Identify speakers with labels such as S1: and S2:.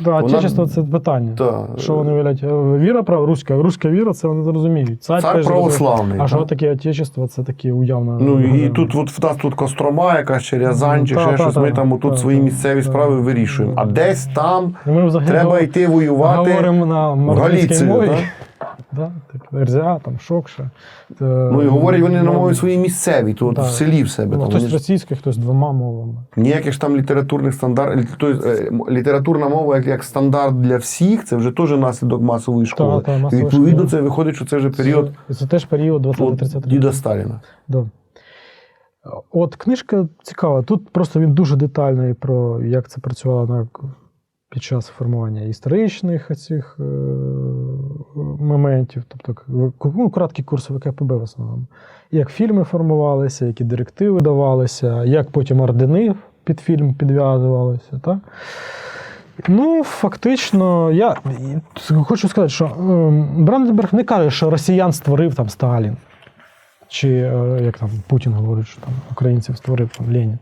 S1: да,
S2: Вона-
S1: отечество це питання.
S2: Да.
S1: Що вони вилять? Віра прав, руська. Руська віра, це вони зрозуміють. Цар,
S2: Цар православний,
S1: А що
S2: так.
S1: таке отечество? Це таке уявно.
S2: Ну і тут от в нас тут Кострома, якась чи Рязань, чи
S1: Та,
S2: ще
S1: та,
S2: щось.
S1: та,
S2: Ми там отут
S1: та,
S2: свої
S1: та,
S2: місцеві
S1: та.
S2: справи вирішуємо. А десь там
S1: ми
S2: треба йти воювати
S1: говоримо на
S2: Галіцію.
S1: мові.
S2: так?
S1: Да, так, Ерзя, там, Шокша.
S2: Ну і говорять вони на мові своїй місцевій, тут
S1: Так.
S2: в селі в себе.
S1: Ну,
S2: Там.
S1: хтось
S2: Вони
S1: російською, хтось двома мовами.
S2: Ніяких ж там літературних стандартів, тобто е, літературна мова як, як стандарт для всіх, це вже теж наслідок масової школи.
S1: та, масова
S2: І відповідно, це виходить, що це вже період
S1: Це, це теж період 20-30
S2: діда Сталіна.
S1: Да. От книжка цікава. Тут просто він дуже детальний про як це працювало на, під час формування історичних цих е, моментів, тобто ну, краткий курс ВКПБ в основному. Як фільми формувалися, які директиви давалися, як потім ордени під фільм підв'язувалися. Так? Ну, фактично, я хочу сказати, що е, Бранденберг не каже, що росіян створив там Сталін. Чи е, як там Путін говорить, що там українців створив там Ленін.